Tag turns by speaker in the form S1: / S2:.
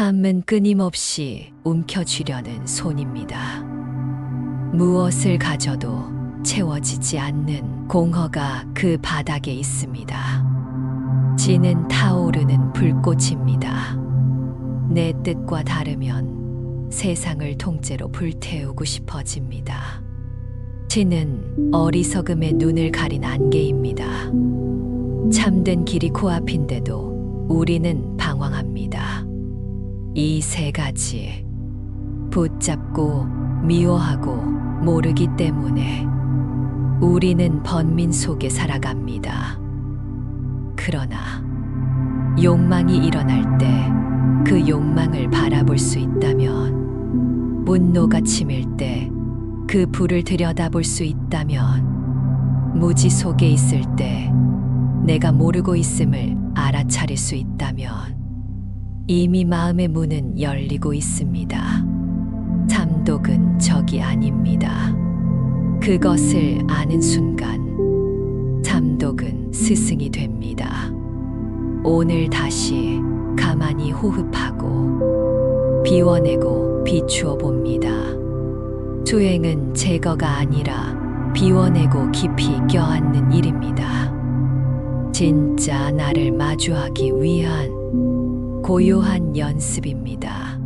S1: 삶은 끊임없이 움켜쥐려는 손입니다. 무엇을 가져도 채워지지 않는 공허가 그 바닥에 있습니다. 지는 타오르는 불꽃입니다. 내 뜻과 다르면 세상을 통째로 불태우고 싶어집니다. 지는 어리석음의 눈을 가린 안개입니다. 참된 길이 코앞인데도 우리는 방황합니다. 이 세 가지 붙잡고 미워하고 모르기 때문에 우리는 번민 속에 살아갑니다. 그러나 욕망이 일어날 때 그 욕망을 바라볼 수 있다면 분노가 치밀 때 그 불을 들여다볼 수 있다면 무지 속에 있을 때 내가 모르고 있음을 알아차릴 수 있다면 이미 마음의 문은 열리고 있습니다. 잠독은 적이 아닙니다. 그것을 아는 순간 잠독은 스승이 됩니다. 오늘 다시 가만히 호흡하고 비워내고 비추어 봅니다. 수행은 제거가 아니라 비워내고 깊이 껴안는 일입니다. 진짜 나를 마주하기 위한 고요한 연습입니다.